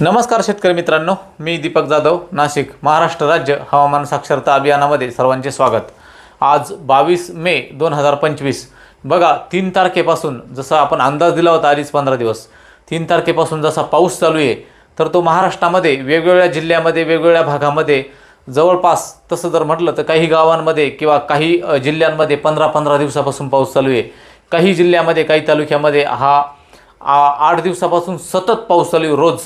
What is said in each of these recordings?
नमस्कार शेतकरी मित्रांनो मी दीपक जाधव नाशिक महाराष्ट्र राज्य हवामान साक्षरता अभियानामध्ये सर्वांचे स्वागत. आज बावीस मे दोन हजार पंचवीस. बघा तीन तारखेपासून जसा आपण अंदाज दिला होता आधीच पंधरा दिवस तीन तारखेपासून जसा पाऊस चालू आहे तर तो महाराष्ट्रामध्ये वेगवेगळ्या जिल्ह्यामध्ये वेगवेगळ्या भागामध्ये जवळपास तसं जर म्हटलं तर काही गावांमध्ये किंवा काही जिल्ह्यांमध्ये पंधरा पंधरा दिवसापासून पाऊस चालू आहे. काही जिल्ह्यामध्ये काही तालुक्यामध्ये हा आ- आठ दिवसापासून सतत पाऊस चालू आहे रोज.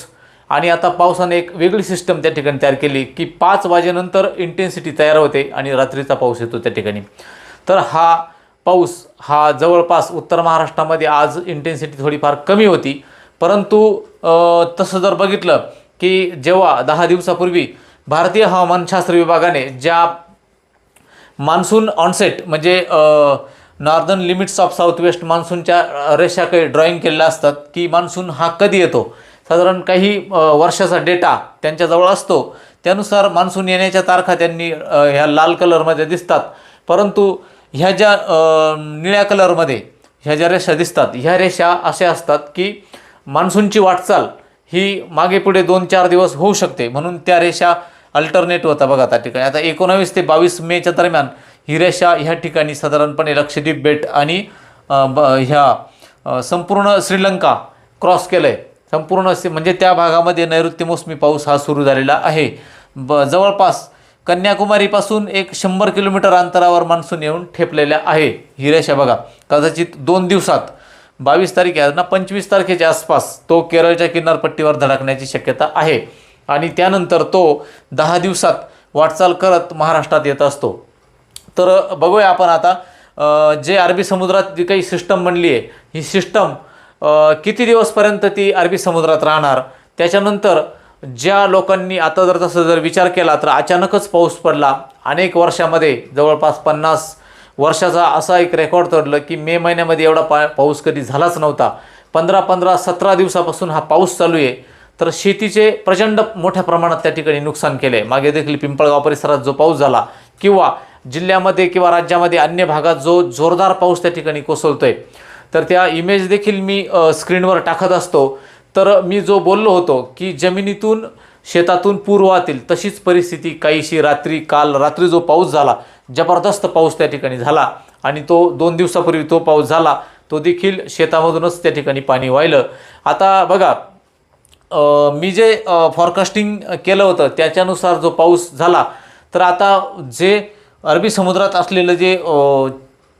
आणि आता पावसाने एक वेगळी सिस्टम त्या ठिकाणी तयार केली की पाच वाजेनंतर इंटेन्सिटी तयार होते आणि रात्रीचा पाऊस येतो त्या ठिकाणी. तर हा पाऊस हा जवळपास उत्तर महाराष्ट्रामध्ये आज इंटेन्सिटी थोडीफार कमी होती. परंतु तसं जर बघितलं की जेव्हा दहा दिवसापूर्वी भारतीय हवामानशास्त्र विभागाने ज्या मान्सून ऑनसेट म्हणजे northern limits of south west मान्सूनच्या रेषाकडे रेषा काही ड्रॉइंग केलेल्या असतात की मान्सून हा कधी येतो? साधारण काही वर्षाचा डेटा त्यांच्याजवळ असतो. त्यानुसार मान्सून येण्याच्या तारखा त्यांनी ह्या लाल कलरमध्ये दिसतात. परंतु ह्या ज्या निळ्या कलरमध्ये ह्या ज्या रेषा दिसतात ह्या रेषा अशा असतात की मान्सूनची वाटचाल ही मागे पुढे दोन चार दिवस होऊ शकते. म्हणून त्या रेषा अल्टरनेट होता बघा त्या ठिकाणी. आता एकोणावीस ते बावीस मेच्या दरम्यान ही रेषा ह्या ठिकाणी साधारणपणे लक्षद्वीप बेट आणि ब ह्या संपूर्ण श्रीलंका क्रॉस केलं आहे संपूर्ण असे म्हणजे त्या भागामध्ये नैऋत्य मोसमी पाऊस हा सुरू झालेला आहे. ब जवळपास कन्याकुमारीपासून एक शंभर किलोमीटर अंतरावर मान्सून येऊन ठेपलेल्या आहे. हिरेशा बघा. कदाचित दोन दिवसात बावीस तारीख आहे ना पंचवीस तारखेच्या आसपास तो केरळच्या किनारपट्टीवर धडकण्याची शक्यता आहे. आणि त्यानंतर तो दहा दिवसात वाटचाल करत महाराष्ट्रात येत असतो. तर बघूया आपण आता जे अरबी समुद्रात जी काही सिस्टम बनली आहे ही सिस्टम किती दिवसपर्यंत ती अरबी समुद्रात राहणार? त्याच्यानंतर ज्या लोकांनी आता जर तसं जर विचार केला तर अचानकच पाऊस पडला. अनेक वर्षामध्ये जवळपास पन्नास वर्षाचा असा एक रेकॉर्ड तोडलं की मे महिन्यामध्ये एवढा पा पाऊस कधी झालाच नव्हता. पंधरा पंधरा सतरा दिवसापासून हा पाऊस चालू आहे. तर शेतीचे प्रचंड मोठ्या प्रमाणात त्या ठिकाणी नुकसान केले मागे देखील पिंपळगाव परिसरात जो पाऊस झाला किंवा जिल्ह्यामध्ये किंवा राज्यामध्ये अन्य भागात जो जोरदार पाऊस त्या ठिकाणी कोसळतोय. तर त्या इमेज देखील मी स्क्रीनवर टाकत असतो. तर मी जो बोललो होतो की जमिनीतून शेतातून पूर वाहतील तशीच परिस्थिती काहीशी रात्री काल रात्री जो पाऊस झाला जबरदस्त पाऊस त्या ठिकाणी झाला. आणि तो दोन दिवसापूर्वी तो पाऊस झाला तो देखील शेतामधूनच त्या ठिकाणी पाणी वाहिलं. आता बघा मी जे फॉरकास्टिंग केलं होतं त्याच्यानुसार जो पाऊस झाला तर आता जे अरबी समुद्रात असलेलं जे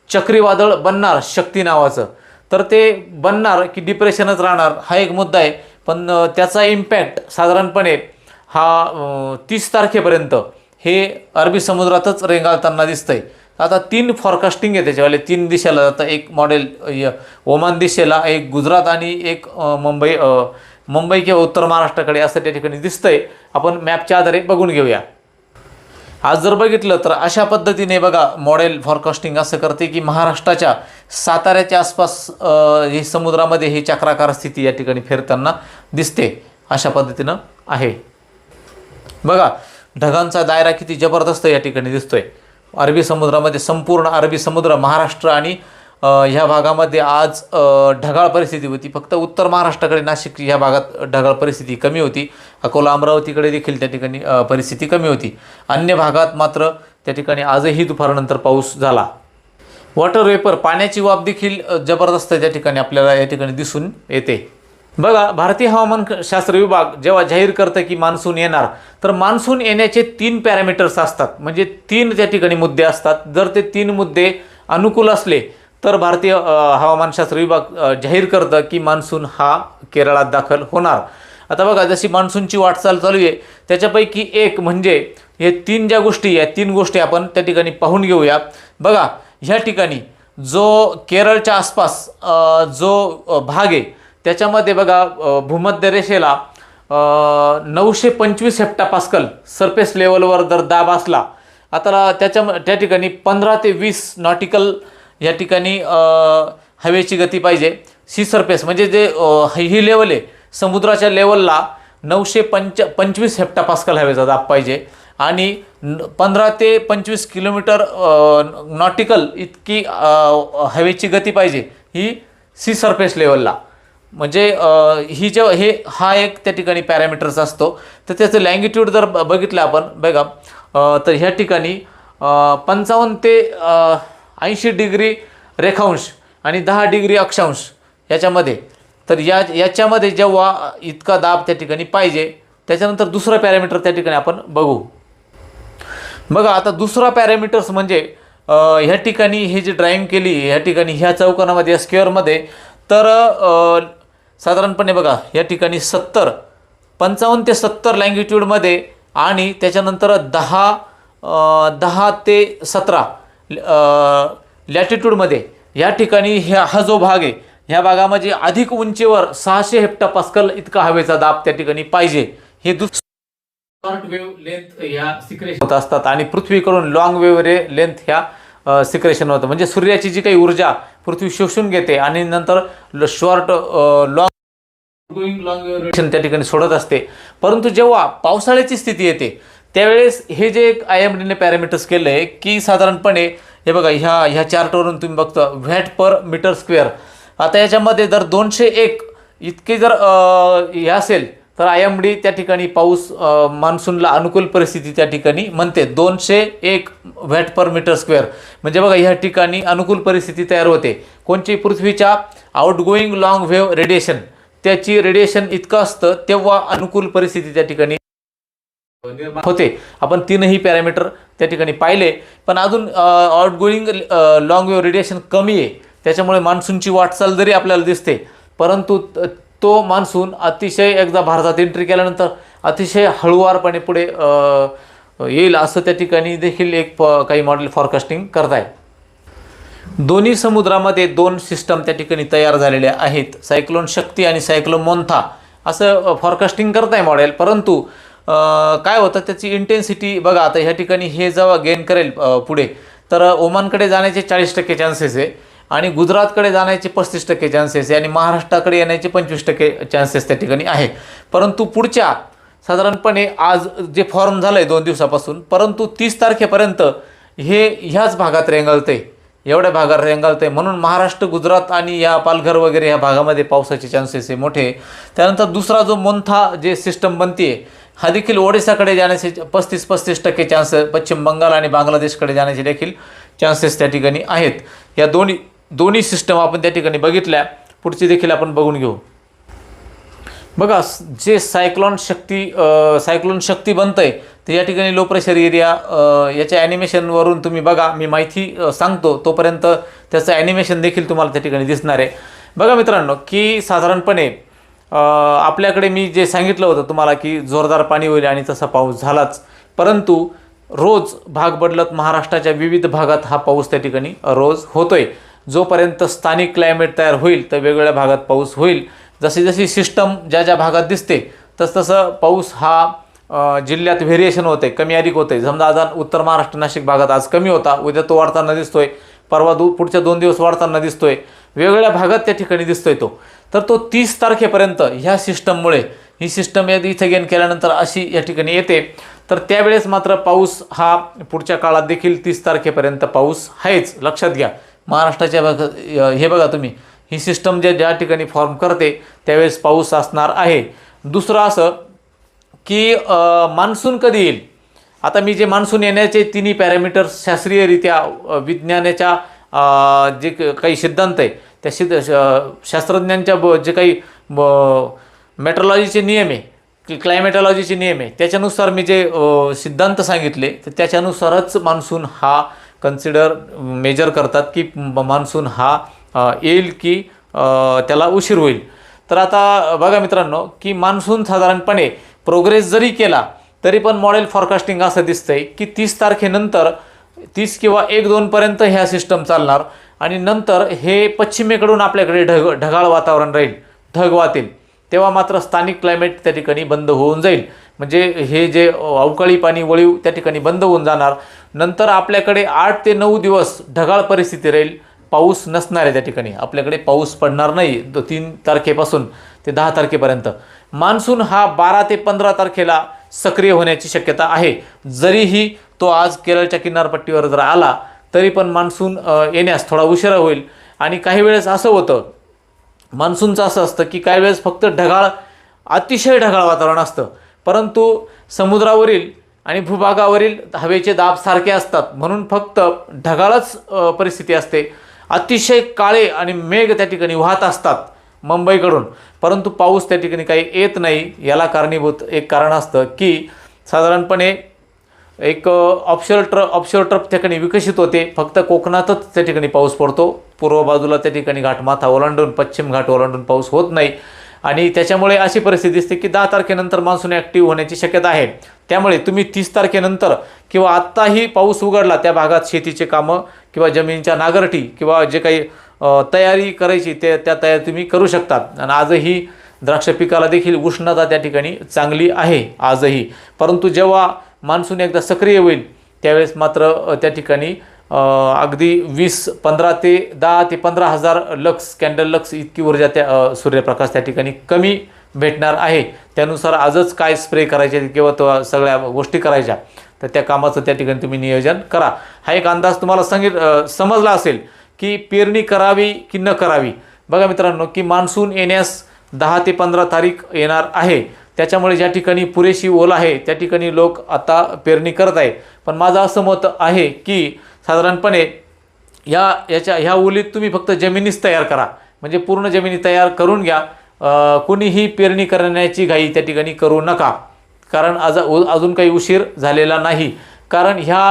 चक्रीवादळ बनणार शक्ती नावाचं तर ते बनणार की डिप्रेशनच राहणार हा एक मुद्दा आहे. पण त्याचा इम्पॅक्ट साधारणपणे हा तीस तारखेपर्यंत हे अरबी समुद्रातच रेंगाळताना दिसतंय. आता तीन फॉरकास्टिंग आहे त्याच्यावाले. तीन दिशेला आता एक मॉडेल य- ओमान दिशेला एक गुजरात आणि एक मुंबई मुंबई किंवा उत्तर महाराष्ट्राकडे असं त्या ठिकाणी दिसतंय. आपण मॅपच्या आधारे बघून घेऊया. आज जर बघितलं तर अशा पद्धतीने बघा मॉडेल फॉरकास्टिंग असं करते की महाराष्ट्राच्या साताऱ्याच्या आसपास हे समुद्रामध्ये ही चक्राकार स्थिती या ठिकाणी फिरताना दिसते अशा पद्धतीनं आहे. बघा ढगांचा दायरा किती जबरदस्त या ठिकाणी दिसतोय. अरबी समुद्रामध्ये संपूर्ण अरबी समुद्र महाराष्ट्र आणि ह्या भागामध्ये आज ढगाळ परिस्थिती होती. फक्त उत्तर महाराष्ट्राकडे नाशिक ह्या भागात ढगाळ परिस्थिती कमी होती. अकोला अमरावतीकडे देखील त्या ठिकाणी परिस्थिती कमी होती. अन्य भागात मात्र त्या ठिकाणी आजही दुपारनंतर पाऊस झाला. वॉटर वेपर पाण्याची वाफ देखील जबरदस्त त्या ठिकाणी आपल्याला या ठिकाणी दिसून येते. बघा भारतीय हवामान शास्त्र विभाग जेव्हा जाहीर करतं की मान्सून येणार तर मान्सून येण्याचे तीन पॅरामीटर्स असतात. म्हणजे तीन त्या ठिकाणी मुद्दे असतात. जर ते तीन मुद्दे अनुकूल असले तर भारतीय हवामानशास्त्र विभाग जाहीर करतं की मान्सून हा केरळात दाखल होणार. आता बघा जशी मान्सूनची वाटचाल चालू आहे त्याच्यापैकी एक म्हणजे हे तीन ज्या गोष्टी या तीन गोष्टी आपण त्या ठिकाणी पाहून घेऊया. बघा ह्या ठिकाणी जो केरळच्या आसपास जो भाग आहे त्याच्यामध्ये बघा भूमध्य रेषेला नऊशे पंचवीस हेप्टापास्कल सरफेस लेवलवर जर दाब असला आता त्याच्या त्या ठिकाणी पंधरा ते वीस नॉटिकल या ठिकाणी हवेची गती पाहिजे. सी सरफेस म्हणजे जे ही लेवल आहे समुद्राच्या लेवलला नऊशे पंच पंचवीस हेप्टापास्कल हवेचा दाब पाहिजे. आणि पंधरा ते पंचवीस किलोमीटर नॉटिकल इतकी हवेची गती पाहिजे ही सी सरफेस लेवलला. म्हणजे ही जे हे हा एक त्या ठिकाणी पॅरामीटर्स असतो. तर त्याचं लँगिट्यूड जर बघितलं आपण बघा तर ह्या ठिकाणी पंचावन्न ते ऐंशी डिग्री रेखांश आणि दहा डिग्री अक्षांश याच्यामध्ये तर या याच्यामध्ये जेव्हा इतका दाब त्या ठिकाणी पाहिजे त्याच्यानंतर दुसरा पॅरामीटर त्या ठिकाणी आपण बघू. बघा आता दुसरा पॅरामीटर्स म्हणजे ह्या ठिकाणी हे जे ड्राईव्ह केली ह्या ठिकाणी ह्या चौकोनामध्ये या स्क्वेअरमध्ये तर साधारणपणे बघा या ठिकाणी सत्तर पंचावन्न ते सत्तर लँगिट्यूडमध्ये आणि त्याच्यानंतर दहा दहा ते सतरा लॅटिट्यूडमध्ये या ठिकाणी ह्या हा जो भाग आहे ह्या भागामध्ये अधिक उंचीवर सहाशे हेप्टा पास्कल इतका हवेचा दाब त्या ठिकाणी पाहिजे. हे दुस शॉर्ट वेव्ह लेंथ ह्या सिक्रेशन होत असतात आणि पृथ्वीकडून लॉंग वेव्ह रे लेंथ ह्या सिक्रेशन होतं. म्हणजे सूर्याची जी काही ऊर्जा पृथ्वी शोषून घेते आणि नंतर short long going long radiation त्या ठिकाणी सोडत असते. परंतु जेव्हा पावसाळ्याची स्थिती येते त्यावेळेस हे जे एक आय एम डीने पॅरामीटर्स केलं आहे की साधारणपणे हे बघा ह्या ह्या चार्टवरून तुम्ही बघता व्हॅट पर मीटर स्क्वेअर आता याच्यामध्ये जर दोनशे एक इतके जर हे असेल तर आय एम डी त्या ठिकाणी पाऊस मान्सूनला अनुकूल परिस्थिती त्या ठिकाणी म्हणते. दोनशे एक व्हॅट पर मीटर स्क्वेअर. म्हणजे बघा ह्या ठिकाणी अनुकूल परिस्थिती तयार होते. कोणची? पृथ्वीच्या आउटगोईंग लॉंग व्हेव रेडिएशन त्याची रेडिएशन इतकं असतं तेव्हा अनुकूल परिस्थिती त्या ठिकाणी निर्माण होते. आपण तीनही पॅरामीटर त्या ठिकाणी पाहिले. पण अजून आउटगोईंग लॉंग वेव्ह रेडिएशन कमी आहे. त्याच्यामुळे मान्सूनची वाटचाल जरी आपल्याला दिसते परंतु तो मान्सून अतिशय एकदा भारतात एंट्री केल्यानंतर अतिशय हळुवारपणे पुढे येईल असं त्या ठिकाणी देखील एक प- काही मॉडेल फॉरकास्टिंग करताय दोन्ही समुद्रामध्ये दोन सिस्टम त्या ठिकाणी तयार झालेल्या आहेत. सायक्लोन शक्ती आणि सायक्लोन मोन्था असं फॉरकास्टिंग करत आहे मॉडेल परंतु काय होतं त्याची इंटेन्सिटी बघा आता ह्या ठिकाणी हे जेव्हा गेन करेल पुढे तर ओमानकडे जाण्याचे चाळीस टक्के चान्सेस आहे. आणि गुजरातकडे जाण्याचे पस्तीस टक्के चान्सेस आहे आणि महाराष्ट्राकडे येण्याचे पंचवीस टक्के चान्सेस त्या ठिकाणी आहे. परंतु पुढच्या साधारणपणे आज जे फॉर्म झालं आहे दोन दिवसापासून परंतु तीस तारखेपर्यंत हे ह्याच भागात रेंगाळते एवढ्या भागात रेंगाळते म्हणून महाराष्ट्र गुजरात आणि या पालघर वगैरे ह्या भागामध्ये पावसाचे चान्सेस आहे मोठे. त्यानंतर दुसरा जो मोन्था जे सिस्टम बनते हा देखील ओडिसाकडे जाण्याचे पस्तीस पस्तीस टक्के चान्स पश्चिम बंगाल आणि बांगलादेशकडे जाण्याचे देखील चान्सेस त्या ठिकाणी आहेत. या दोन्ही दोन्ही सिस्टम आपण त्या ठिकाणी बघितल्या. पुढची देखील आपण बघून घेऊ. बघा जे सायक्लॉन शक्ती सायक्लोन शक्ती आहे तर या ठिकाणी लो प्रेशर एरिया याच्या ॲनिमेशनवरून तुम्ही बघा. मी माहिती सांगतो. तोपर्यंत त्याचं ॲनिमेशन देखील तुम्हाला त्या ठिकाणी दिसणार आहे. बघा मित्रांनो की साधारणपणे आपल्याकडे मी जे सांगितलं होतं तुम्हाला की जोरदार पाणी होईल आणि तसा पाऊस झालाच. परंतु रोज भाग बदलत महाराष्ट्राच्या विविध भागात हा पाऊस त्या ठिकाणी रोज होतोय. जोपर्यंत स्थानिक क्लायमेट तयार होईल तर वेगवेगळ्या भागात पाऊस होईल. जशी जशी सिस्टम ज्या ज्या भागात दिसते तसतसं पाऊस हा जिल्ह्यात व्हेरिएशन होते कमी अधिक होते. समजा आज उत्तर महाराष्ट्र नाशिक भागात आज कमी होता उद्या तो वाढताना दिसतोय. परवा दू पुढच्या दोन दिवस वाढताना दिसतोय. वेगवेगळ्या भागात त्या ठिकाणी दिसतोय तो. तर तो तीस तारखेपर्यंत ह्या सिस्टममुळे ही सिस्टम या इथे गेन केल्यानंतर अशी या ठिकाणी येते. तर त्यावेळेस मात्र पाऊस हा पुढच्या काळात देखील तीस तारखेपर्यंत पाऊस आहेच. लक्षात घ्या. महाराष्ट्राच्या भाग हे बघा तुम्ही. ही सिस्टम जे ज्या ठिकाणी फॉर्म करते त्यावेळेस पाऊस असणार आहे. दुसरं असं की मान्सून कधी येईल? आता मी जे मान्सून येण्याचे तिन्ही पॅरामीटर्स शास्त्रीयरित्या विज्ञानाच्या जे क- काही सिद्धांत आहे त्या सिद्ध श- शास्त्रज्ञांच्या ब जे काही मेट्रोलॉजीचे नियम आहे की क्लायमेटॉलॉजीचे नियम आहे त्याच्यानुसार मी जे सिद्धांत सांगितले तर त्याच्यानुसारच मान्सून हा कन्सिडर मेजर करतात की मान्सून हा येईल की त्याला उशीर होईल. तर आता बघा मित्रांनो की मान्सून साधारणपणे प्रोग्रेस जरी केला तरी पण मॉडेल फॉरकास्टिंग असं दिसतंय की तीस तारखेनंतर तीस किंवा एक दोनपर्यंत ह्या सिस्टम चालणार आणि नंतर हे पश्चिमेकडून आपल्याकडे ढग ढगाळ वातावरण राहील ढग वातील तेव्हा मात्र स्थानिक क्लायमेट त्या ठिकाणी बंद होऊन जाईल. म्हणजे हे जे अवकाळी पाणी वळीव त्या ठिकाणी बंद होऊन जाणार. नंतर आपल्याकडे आठ ते नऊ दिवस ढगाळ परिस्थिती राहील. पाऊस नसणार आहे त्या ठिकाणी. आपल्याकडे पाऊस पडणार नाही. तो तीन तारखेपासून ते दहा तारखेपर्यंत. मान्सून हा बारा ते पंधरा तारखेला सक्रिय होण्याची शक्यता आहे. जरीही तो आज केरळच्या किनारपट्टीवर जर आला तरी पण मान्सून येण्यास थोडा उशिरा होईल. आणि काही वेळेस असं होतं मान्सूनचं असं असतं की काही वेळेस फक्त ढगाळ अतिशय ढगाळ वातावरण असतं. परंतु समुद्रावरील आणि भूभागावरील हवेचे दाब सारखे असतात. म्हणून फक्त ढगाळच परिस्थिती असते. अतिशय काळे आणि मेघ त्या ठिकाणी वाहत असतात मुंबईकडून. परंतु पाऊस त्या ठिकाणी काही येत नाही. याला कारणीभूत एक कारण असतं की साधारणपणे एक ऑप्शर ट्र ऑप्शर ट्रप त्या ठिकाणी विकसित होते. फक्त कोकणातच त्या ठिकाणी पाऊस पडतो. पूर्व बाजूला त्या ठिकाणी घाटमाथा ओलांडून पश्चिम घाट ओलांडून पाऊस होत नाही. आणि त्याच्यामुळे अशी परिस्थिती दिसते की दहा तारखेनंतर मान्सून ॲक्टिव्ह होण्याची शक्यता आहे. त्यामुळे तुम्ही तीस तारखेनंतर किंवा आत्ताही पाऊस उघडला त्या भागात शेतीचे कामं किंवा जमिनीच्या नागरटी किंवा जे काही तयारी करायची ते त्या तयारी तुम्ही करू शकतात. आणि आजही द्राक्ष पिकाला देखील उष्णता त्या ठिकाणी चांगली आहे आजही. परंतु जेव्हा मान्सून एकदा सक्रिय होईल त्यावेळेस मात्र त्या ठिकाणी अगदी वीस पंधरा ते दहा ते पंधरा हजार लक्स कॅन्डल लक्स इतकी ऊर्जा त्या सूर्यप्रकाश त्या ठिकाणी कमी भेटणार आहे. त्यानुसार आजच काय स्प्रे करायचे किंवा तो सगळ्या गोष्टी करायच्या तर त्या कामाचं त्या ठिकाणी तुम्ही नियोजन करा. हा एक अंदाज तुम्हाला सांगित समजला असेल की पेरणी करावी की न करावी. बघा मित्रांनो की मान्सून येण्यास दहा ते पंधरा तारीख येणार आहे. त्याच्यामुळे ज्या ठिकाणी पुरेशी ओल आहे त्या ठिकाणी लोक आता पेरणी करत आहे पण माझं असं मत आहे की साधारणपणे या याच्या ह्या ओलीत तुम्ही फक्त जमिनीच तयार करा. म्हणजे पूर्ण जमिनी तयार करून घ्या. कुणीही पेरणी करण्याची घाई त्या ठिकाणी करू नका. कारण आज अजून काही उशीर झालेला नाही. कारण ह्या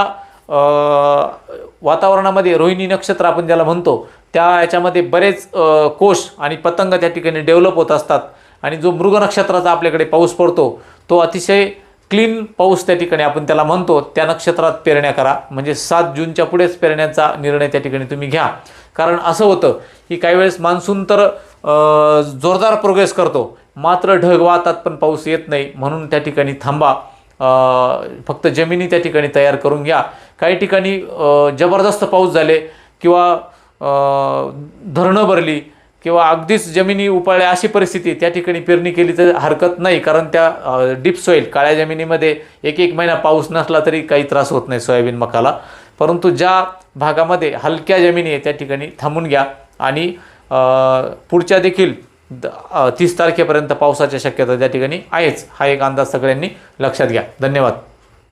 वातावरणामध्ये रोहिणी नक्षत्र आपण ज्याला म्हणतो त्या याच्यामध्ये बरेच कोष कोश आणि पतंग त्या ठिकाणी डेव्हलप होत असतात. आणि जो मृग नक्षत्राचा आपल्याकडे पाऊस पडतो तो अतिशय क्लीन पाऊस त्या ठिकाणी आपण त्याला म्हणतो त्या नक्षत्रात पेरण्या करा. म्हणजे सात जूनच्या पुढेच पेरण्याचा निर्णय त्या ठिकाणी तुम्ही घ्या. कारण असं होतं की काही वेळेस मान्सून तर जोरदार प्रोग्रेस करतो. मात्र ढग वाहतात पण पाऊस येत नाही. म्हणून त्या ठिकाणी थांबा. फक्त जमिनी त्या ठिकाणी तयार करून घ्या. काही ठिकाणी जबरदस्त पाऊस झाले किंवा धरणं भरली किंवा अगदीच जमिनी उपाळल्या अशी परिस्थिती त्या ठिकाणी पेरणी केली तर हरकत नाही कारण त्या डीप सॉईल काळ्या जमिनीमध्ये एक एक महिना पाऊस नसला तरी काही त्रास होत नाही सोयाबीन मकाला. परंतु ज्या भागामध्ये हलक्या जमिनी आहे त्या ठिकाणी थांबून घ्या आणि पुढच्या देखील तीस तारखेपर्यंत पावसाच्या शक्यता त्या ठिकाणी आहेच. हा एक अंदाज सगळ्यांनी लक्षात घ्या. धन्यवाद.